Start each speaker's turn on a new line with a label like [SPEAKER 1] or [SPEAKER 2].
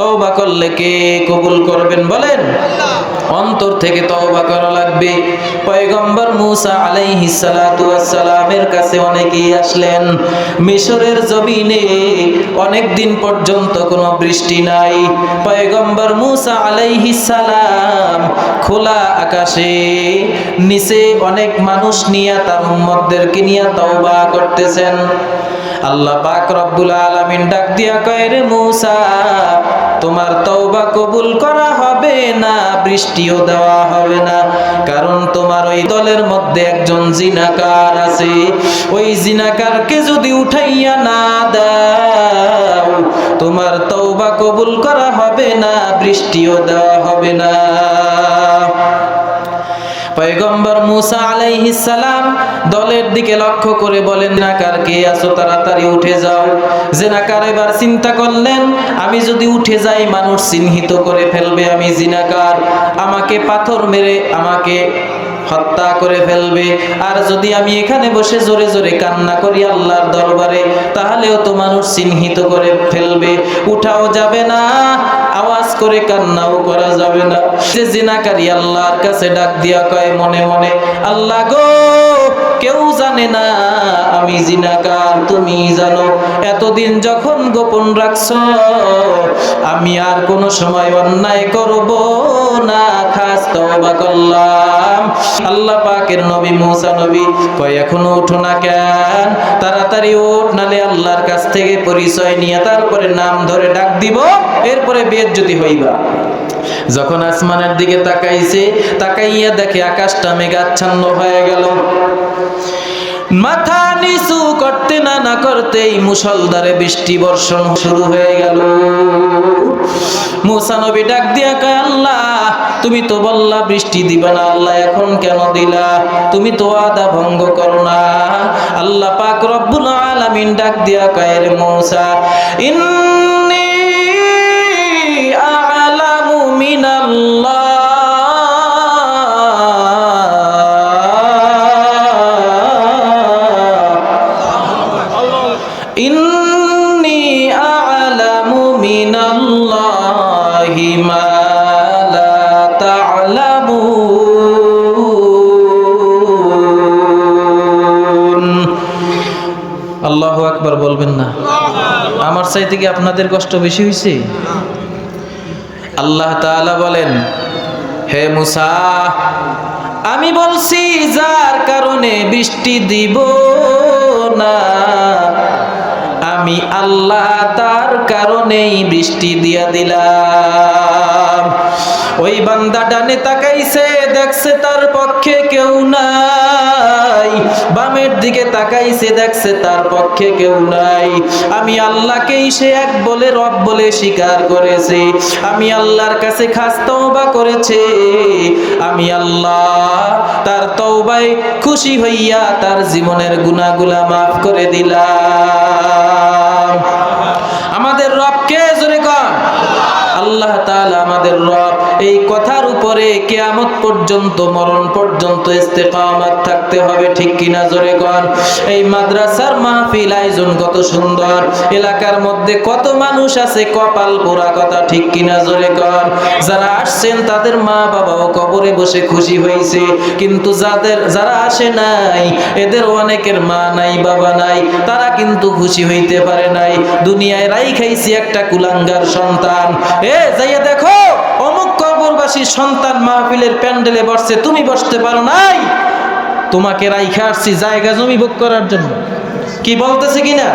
[SPEAKER 1] তওবা করলে কে কবুল করবেন বলেন? অন্তর থেকে তওবা করা লাগবে। পয়গম্বর মুসা আলাইহিস সালাতু ওয়াস সালামের কাছে অনেকেই আসলেন। মিশরের জমিনে অনেক দিন পর্যন্ত কোনো বৃষ্টি নাই। পয়গম্বর মুসা আলাইহিস সালাম খোলা আকাশে নিচে অনেক মানুষ নিয়ে তার উম্মতদেরকে নিয়ে তওবা করতেছেন। আল্লাহ পাক রব্বুল আলামিন ডাক দিয়া কয় রে মূসা তোমার তওবা কবুল করা হবে না, বৃষ্টিও দেওয়া হবে না। কারণ তোমার ওই দলের মধ্যে একজন জিনাকার আছে। ওই জিনাকারকে যদি উঠাইয়া না দাও, তোমার তওবা কবুল করা হবে না, বৃষ্টিও দেওয়া হবে না। পয়গম্বর মুসা আলাইহিস সালাম দলের দিকে লক্ষ্য করে বলেন নাকার কে আছো, তাড়াতাড়ি উঠে যাও। জেনাকার এবার চিন্তা করলেন, আমি যদি উঠে যাই, মানুষ চিহ্নিত করে ফেলবে, আমি জিনাকার। আমাকে পাথর মেরে, আমাকে হত্যা করে ফেলবে। আর যদি আমি এখানে বসে জোরে জোরে কান্না করি আল্লাহর দরবারে, তাহলেও তো মানুষ চিহ্নিত করে ফেলবে। উঠাও যাবে না, আওয়াজ করে কান্নাও করা যাবে না। সে জিনাকারী আল্লাহর কাছে ডাক দিয়া কয়, মনে মনে, আল্লাহ গো কেউ জানে না, আমি জিনাকার, তুমি জানো। এতদিন যখন গোপন রাখছ, আমি আর কোনো সময় অন্যায় করব না। খাস তওবা করলাম। আল্লাহ পাকের নবী মুসা নবী কয়, এখনও উঠো না কেন? তাড়াতাড়ি ওঠ নালে আল্লাহর কাছ থেকে পরিচয় নিয়ে তারপরে নাম ধরে ডাক দিব। এরপরে বেদ যদি হইবা। যখন আসমানের দিকে তাকাইছে, তাকাইয়া দেখে আকাশটা মেঘাচ্ছন্ন হয়ে গেল। মাথা নিচু করতে না না করতেই মুসলধারে বৃষ্টি বর্ষণ শুরু হয়ে গেল। মুসা নবী ডাক দিয়া কয়, আল্লাহ, তুমি তো বললা বৃষ্টি দিবে না। আল্লাহ, এখন কেন দিলা? তুমি তো আদা ভঙ্গ করো না। আল্লাহ পাক রব্বুল আলামিন ডাক দিয়া কয় রে মুসা, ইন্নী তা'লামুন। আকবার বলবেন না। আমার আপনাদের কষ্ট বেশি হয়েছে আল্লাহ বলেন, হে মুসা, আমি বলছি, যার কারণে বৃষ্টি দিব না, আমি আল্লাহ তার কারণেই বৃষ্টি দিয়া দিলাম। ওই বান্দা ডানে তাকাইছে, দেখছে তার পক্ষে কেউ নাই। বামের দিকে তাকাইছে, দেখছে তার পক্ষে কেউ নাই। আমি আল্লাহকেই সে এক বলে, রব বলে স্বীকার করেছে। আমি আল্লাহর কাছে খাস তওবা করেছে। আমি আল্লাহ তার তওবায় খুশি হইয়া তার জীবনের গুনাহগুলা মাফ করে দিলাম আমাদের রবকে জোরে কর আল্লাহ তাআলা আমাদের রব এই কথার উপরে কেয়ামত পর্যন্ত, মরণ পর্যন্ত ইস্তেকামত থাকতে হবে, ঠিক কিনা জোরে কর এই মাদ্রাসার মাহফিল আয়োজন কত সুন্দর, এলাকার মধ্যে কত মানুষ আছে, কপাল পোড়া কথা, ঠিক কিনা জোরে কর যারা আসছেন, তাদের মা বাবাও কবরে বসে খুশি হয়েছে, কিন্তু যাদের, যারা আসে নাই, এদের অনেকের মা নাই, বাবা নাই, তারা কিন্তু খুশি হইতে পারে নাই। দুনিয়ায় রাই খাইছি একটা কুলাঙ্গার সন্তান। এ, যাইয়া দেখো কবরবাসী সন্তান মাহফিলের প্যান্ডেলে বসছে, তুমি বসতে পারো নাই? তোমাকে রাইখা আসছি জায়গা জমি ভোগ করার জন্য। কি বলতেছে কিনা?